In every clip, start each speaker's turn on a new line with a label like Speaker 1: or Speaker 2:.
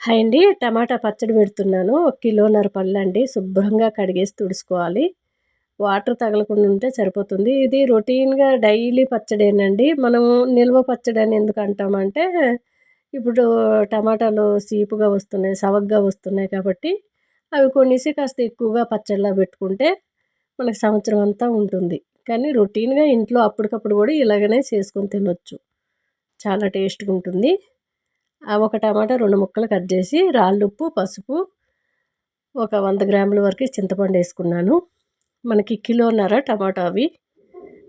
Speaker 1: Hi అండి. టమాటా పచ్చడి పెడుతున్నాను. ఒక కిలోన్నర పళ్ళు అండి. శుభ్రంగా కడిగేసి తుడుచుకోవాలి. వాటర్ తగలకుండా ఉంటే సరిపోతుంది. ఇది రొటీన్గా డైలీ పచ్చడేనండి. మనం నిల్వ పచ్చడి అని ఎందుకు అంటామంటే ఇప్పుడు టమాటాలు సీపుగా వస్తున్నాయి సవగ్గా వస్తున్నాయి కాబట్టి అవి కొనేసి కాస్త ఎక్కువగా పచ్చడిలా పెట్టుకుంటే మనకి సంవత్సరం అంతా ఉంటుంది. కానీ రొటీన్గా ఇంట్లో అప్పటికప్పుడు కూడా ఇలాగనే చేసుకొని తినొచ్చు. చాలా టేస్ట్గా ఉంటుంది. ఒక టమాటా రెండు ముక్కలు కట్ చేసి రాళ్ళుప్పు పసుపు ఒక వంద గ్రాముల వరకు చింతపండు వేసుకున్నాను. మనకి కిలోన్నర టమాటా అవి.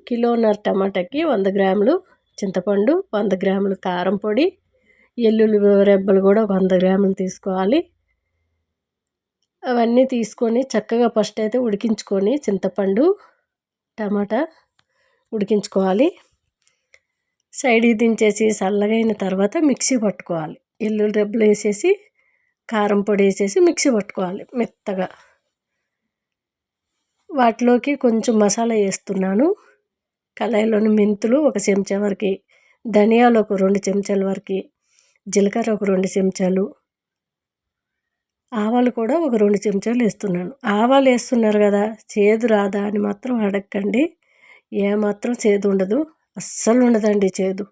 Speaker 1: కిలోన్నర టమాటాకి వంద గ్రాములు చింతపండు వంద గ్రాములు కారం పొడి ఎల్లుల్లి రెబ్బలు కూడా ఒక వంద గ్రాములు తీసుకోవాలి. అవన్నీ తీసుకొని చక్కగా ఫస్ట్ అయితే ఉడికించుకొని చింతపండు టమాటా ఉడికించుకోవాలి. సైడ్కి దించేసి చల్లగైన తర్వాత మిక్సీ పట్టుకోవాలి. ఎల్లుల్లి రెబ్బలు వేసేసి కారం పొడి వేసేసి మిక్సీ పట్టుకోవాలి మెత్తగా. వాటిలోకి కొంచెం మసాలా వేస్తున్నాను. కళాయిలోని మెంతులు ఒక చెంచా వరకు ధనియాలు ఒక రెండు చెంచాల వరకు జీలకర్ర ఒక రెండు చెంచాలు ఆవాలు కూడా ఒక రెండు చెంచాలు వేస్తున్నాను. ఆవాలు వేస్తున్నారు కదా చేదు రాదా అని మాత్రం అడగండి ఏమాత్రం చేదు ఉండదు. అస్సలు ఉండదండి చేదు.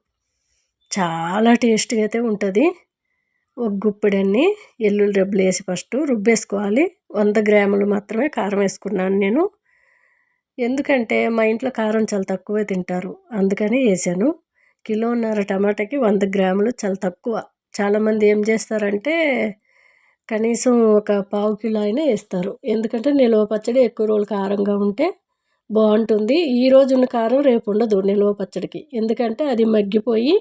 Speaker 1: చాలా టేస్ట్గా అయితే ఉంటుంది. ఒక గుప్పిడన్ని ఎల్లుల్లి రెబ్బలు వేసి ఫస్ట్ రుబ్బేసుకోవాలి. వంద గ్రాములు మాత్రమే కారం వేసుకున్నాను నేను. ఎందుకంటే మా ఇంట్లో కారం చాలా తక్కువే తింటారు. అందుకని వేసాను. కిలోన్నర టమాటాకి వంద గ్రాములు చాలా తక్కువ. చాలామంది ఏం చేస్తారంటే కనీసం ఒక పావు కిలో అయినా వేస్తారు. ఎందుకంటే నిల్వ పచ్చడి ఎక్కువ రోజులు కారంగా ఉంటే బాగుంటుంది. ఈరోజు ఉన్న కారం రేపు ఉండదు నిల్వ పచ్చడికి. ఎందుకంటే అది మగ్గిపోయి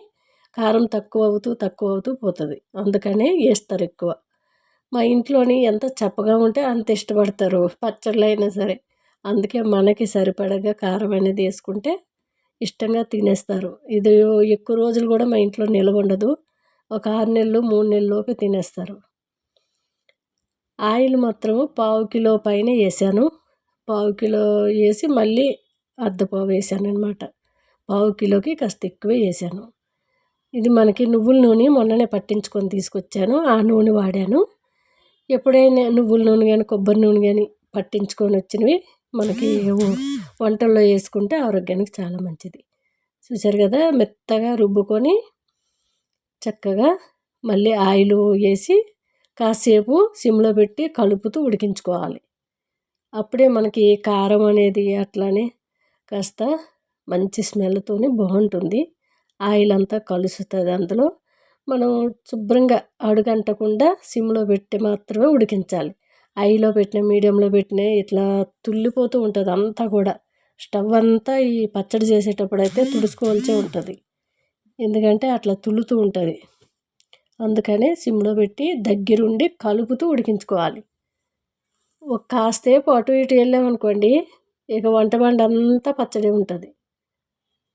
Speaker 1: కారం తక్కువ అవుతూ తక్కువ అవుతూ పోతుంది. అందుకనే వేస్తారు ఎక్కువ. మా ఇంట్లోని ఎంత చప్పగా ఉంటే అంత ఇష్టపడతారు పచ్చళ్ళు అయినా సరే. అందుకే మనకి సరిపడగా కారం అనేది వేసుకుంటే ఇష్టంగా తినేస్తారు. ఇది ఎక్కువ రోజులు కూడా మా ఇంట్లో నిల్వ ఉండదు. ఒక ఆరు నెలలు మూడు నెలల్లోపు తినేస్తారు. ఆయిల్ మాత్రం పావు కిలో పైన వేసాను పావు కిలో వేసి మళ్ళీ అర్ధ పావు వేసాను అనమాట పావు కిలోకి కాస్త ఎక్కువే వేసాను. ఇది మనకి నువ్వుల నూనె మొన్ననే పట్టించుకొని తీసుకొచ్చాను. ఆ నూనె వాడాను. ఎప్పుడైనా నువ్వుల నూనె కానీ కొబ్బరి నూనె కానీ పట్టించుకొని వచ్చినవి మనకి వంటల్లో వేసుకుంటే ఆరోగ్యానికి చాలా మంచిది. చూసారు కదా? మెత్తగా రుబ్బుకొని చక్కగా మళ్ళీ ఆయిల్ వేసి కాసేపు సిమ్లో పెట్టి కలుపుతూ ఉడికించుకోవాలి. అప్పుడే మనకి కారం అనేది అట్లానే కాస్త మంచి స్మెల్తోనే బాగుంటుంది. ఆయిల్ అంతా కలుస్తుంది అందులో. మనం శుభ్రంగా అడుగంటకుండా సిమ్లో పెట్టి మాత్రమే ఉడికించాలి. ఐలో పెట్టిన మీడియంలో పెట్టిన ఇట్లా తుల్లిపోతూ ఉంటుంది అంతా కూడా. స్టవ్ అంతా ఈ పచ్చడి చేసేటప్పుడు అయితే తుడుచుకోవాల్సే ఉంటుంది. ఎందుకంటే అట్లా తుల్లుతూ ఉంటుంది. అందుకనే సిమ్లో పెట్టి దగ్గరుండి కలుపుతూ ఉడికించుకోవాలి. ఒక కాసేపు అటు ఇటు వెళ్ళామనుకోండి ఇక వంట బండి అంతా పచ్చడి ఉంటుంది.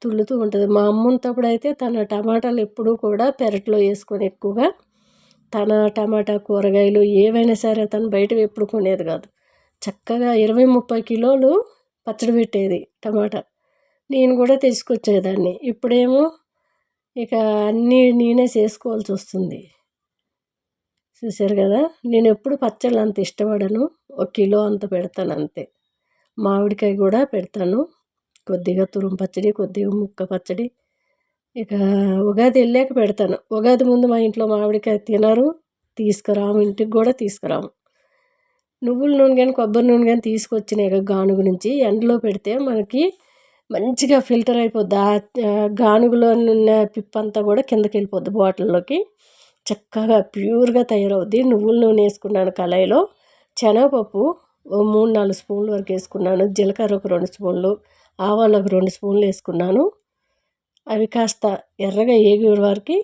Speaker 1: తుల్లుతూ ఉంటుంది. మా అమ్మ ఉన్నప్పుడు అయితే తన టమాటాలు ఎప్పుడూ కూడా పెరట్లో వేసుకొని ఎక్కువగా తన టమాటా కూరగాయలు ఏవైనా సరే తను బయట ఎప్పుడు కొనేది కాదు. చక్కగా ఇరవై ముప్పై కిలోలు పచ్చడి పెట్టేది టమాటా. నేను కూడా తీసుకొచ్చేదాన్ని. ఇప్పుడేమో ఇక అన్నీ నేనే చేసుకోవాల్సి వస్తుంది. చూసారు కదా నేను ఎప్పుడు పచ్చళ్ళు అంత ఇష్టపడను. ఒక కిలో అంత పెడతాను అంతే. మామిడికాయ కూడా పెడతాను. కొద్దిగా తురుము పచ్చడి కొద్దిగా ముక్క పచ్చడి. ఇక ఉగాది వెళ్ళాక పెడతాను. ఉగాది ముందు మా ఇంట్లో మామిడికాయ తినరు. తీసుకురాము ఇంటికి కూడా తీసుకురాము. నువ్వుల నూనె కానీ కొబ్బరి నూనె కానీ తీసుకొచ్చినాయి గానుగు నుంచి. ఎండలో పెడితే మనకి మంచిగా ఫిల్టర్ అయిపోద్ది. ఆ గానుగులో ఉన్న పిప్పంతా కూడా కిందకి వెళ్ళిపోద్ది బాటిల్లోకి. చక్కగా ప్యూర్గా తయారవుద్ది. నువ్వుల నూనె వేసుకున్నాను కళాయిలో. శనగపప్పు ఓ మూడు నాలుగు స్పూన్లు వరకు వేసుకున్నాను. జీలకర్ర ఒక రెండు స్పూన్లు ఆవాలు ఒక రెండు స్పూన్లు వేసుకున్నాను. అవి కాస్త ఎర్రగా ఏగే వరకు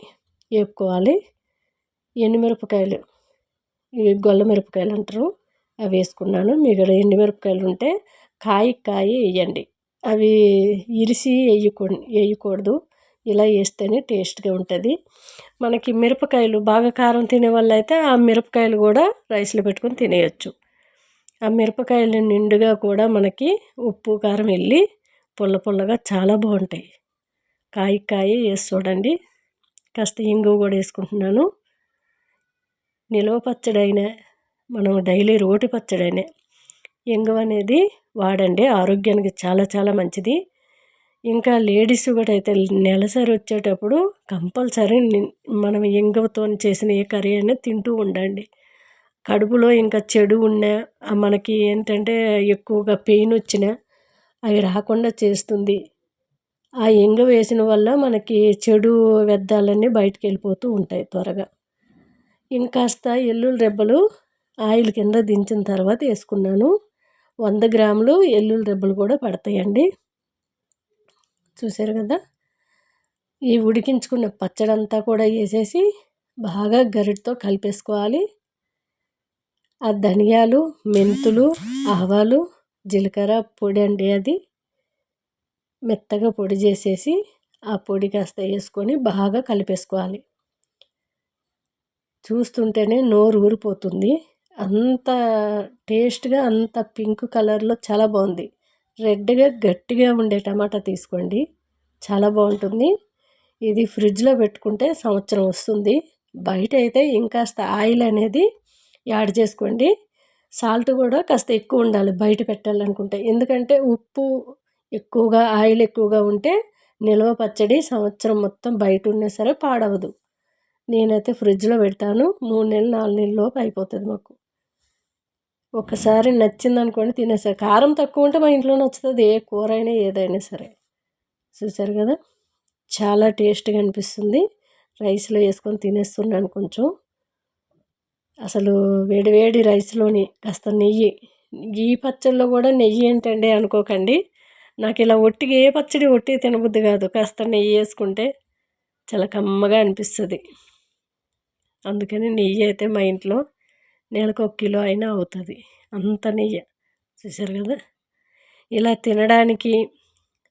Speaker 1: వేపుకోవాలి. ఎండుమిరపకాయలు ఇవి గొల్ల మిరపకాయలు అంటారు. అవి వేసుకున్నాను. మీ ఎండుమిరపకాయలు ఉంటే కాయ కాయ వేయండి. అవి ఇరిసి వేయకూడదు వేయకూడదు. ఇలా వేస్తేనే టేస్ట్గా ఉంటుంది. మనకి మిరపకాయలు బాగా కారం తినే వాళ్ళు అయితే ఆ మిరపకాయలు కూడా రైస్లో పెట్టుకొని తినేయచ్చు. ఆ మిరపకాయలు నిండుగా కూడా మనకి ఉప్పు కారం వెళ్ళి పుల్ల పుల్లగా చాలా బాగుంటాయి. కాయ కాయ వేసి చూడండి. కాస్త ఇంగువ కూడా వేసుకుంటున్నాను. నిల్వ పచ్చడైనా మనం డైలీ రోటి పచ్చడైనా ఇంగువ అనేది వాడండి. ఆరోగ్యానికి చాలా చాలా మంచిది. ఇంకా లేడీస్ కూడా అయితే నెలసరి వచ్చేటప్పుడు కంపల్సరీ మనం ఇంగువతో చేసిన ఏ కర్రీ అయినా తింటూ ఉండండి. కడుపులో ఇంకా చెడు ఉన్న మనకి ఏంటంటే ఎక్కువగా పెయిన్ వచ్చిన అవి రాకుండా చేస్తుంది. ఆ ఇంగ వేసిన వల్ల మనకి చెడు వ్యర్థాలన్నీ బయటకు వెళ్ళిపోతూ ఉంటాయి త్వరగా. ఇంకాస్త ఎల్లుల్లి రెబ్బలు ఆయిల్ కింద దించిన తర్వాత వేసుకున్నాను. వంద గ్రాములు ఎల్లుల్లి రెబ్బలు కూడా పడతాయండి. చూసారు కదా? ఈ ఉడికించుకున్న పచ్చడంతా కూడా వేసేసి బాగా గరిటతో కలిపేసుకోవాలి. ఆ ధనియాలు మెంతులు ఆవాలు జీలకర్ర పొడి అండి అది. మెత్తగా పొడి చేసేసి ఆ పొడి కాస్త వేసుకొని బాగా కలిపేసుకోవాలి. చూస్తుంటేనే నోరు ఊరిపోతుంది. అంత టేస్ట్గా అంత పింక్ కలర్లో చాలా బాగుంది. రెడ్గా గట్టిగా ఉండే టమాటా తీసుకోండి. చాలా బాగుంటుంది. ఇది ఫ్రిడ్జ్లో పెట్టుకుంటే సంవత్సరం వస్తుంది. బయట అయితే ఇంకాస్త ఆయిల్ అనేది యాడ్ చేసుకోండి. సాల్ట్ కూడా కాస్త ఎక్కువ ఉండాలి బయట పెట్టాలనుకుంటే. ఎందుకంటే ఉప్పు ఎక్కువగా ఆయిల్ ఎక్కువగా ఉంటే నిల్వ పచ్చడి సంవత్సరం మొత్తం బయట ఉన్నా సరే పాడవదు. నేనైతే ఫ్రిడ్జ్లో పెడతాను. మూడు నెలలు నాలుగు నెలల లోపు అయిపోతుంది మాకు. ఒకసారి నచ్చింది అనుకోండి తినేసారు కారం తక్కువ ఉంటే మా ఇంట్లో నచ్చుతుంది ఏ కూర అయినా ఏదైనా సరే. చూసారు కదా? చాలా టేస్ట్గా అనిపిస్తుంది. రైస్లో వేసుకొని తినేస్తున్నాను కొంచెం. అసలు వేడివేడి రైస్లోని కాస్త నెయ్యి ఈ పచ్చళ్ళలో కూడా నెయ్యి ఏంటండి అనుకోకండి. నాకు ఇలా ఒట్టిగా ఏ పచ్చడి ఒట్టి తినబుద్ది కాదు. కాస్త నెయ్యి వేసుకుంటే చాలా కమ్మగా అనిపిస్తుంది. అందుకని నెయ్యి అయితే మా ఇంట్లో నెలకు ఒక కిలో అయినా అవుతుంది. అంత నెయ్యి. చూసారు కదా? ఇలా తినడానికి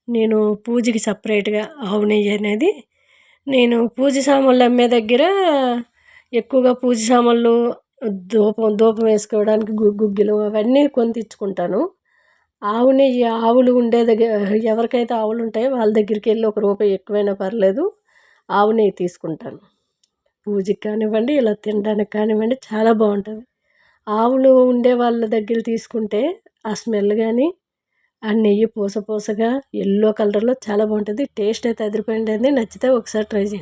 Speaker 1: నేను పూజకి సపరేట్గా ఆవు నెయ్యి అనేది నేను పూజ సామాన్లు అమ్మే దగ్గర ఎక్కువగా పూజ సామాన్లు ధూపం ధూపం వేసుకోవడానికి గుగ్గిలు అవన్నీ కొని తెచ్చుకుంటాను. ఆవు నెయ్యి ఆవులు ఉండే దగ్గర ఎవరికైతే ఆవులు ఉంటాయో వాళ్ళ దగ్గరికి వెళ్ళి ఒక రూపాయి ఎక్కువైనా పర్లేదు ఆవు నెయ్యి తీసుకుంటాను. పూజకి కానివ్వండి ఇలా తినడానికి కానివ్వండి చాలా బాగుంటుంది. ఆవులు ఉండే వాళ్ళ దగ్గర తీసుకుంటే ఆ స్మెల్ కానీ ఆ నెయ్యి పూస పూసగా ఎల్లో కలర్లో చాలా బాగుంటుంది. టేస్ట్ అయితే అదిరిపోయింది నచ్చితే ఒకసారి ట్రై చేయండి.